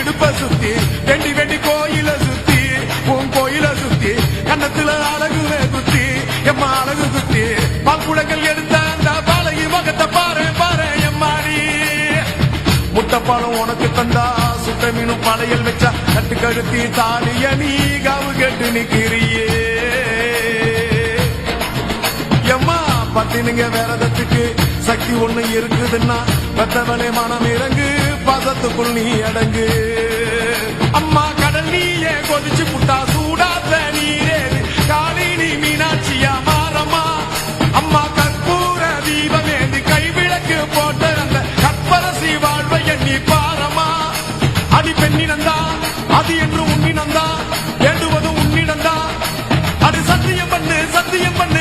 இடுப்ப சுத்தி வெண்டி வெண்டி கோயில சுத்தி உன் கோயில சுத்தி கண்ணத்துல அழகு குத்தி எம்மா அழகு குத்தி பால்குடங்கள் எடுத்த பாலகி முகத்தை பாரு பாரு எம்மாடி. முட்டைப்பாலம் உனக்கு தந்தா சுட்ட மீனும் பழையல் வச்சா கட்டு கழுத்தி தாலிய நீ காவு கெட்டு நிக்கிறியே. எம்மா பத்தினுங்க வேறதத்துக்கு சக்தி ஒண்ணு இருக்குதுன்னா பெத்தவளே மனம் இறங்கு பாசத்துக்குள் நீ அடங்கு. அம்மா கடல் நீயே கொதிச்சு புட்டா சூடாத்த நீரே. காளி நீ மீனாட்சியா மாறம்மா. அம்மா கற்பூர தீபம் ஏந்தி கைவிளக்கு போட்ட அந்த கற்பரசி வாழ்வை எண்ணி பாரம்மா. அடி பெண்ணினந்தா அது என்று உன்னினந்தா. வேண்டுவது உன்னினந்தா அது சத்தியம் பண்ணு சத்தியம் பண்ணு.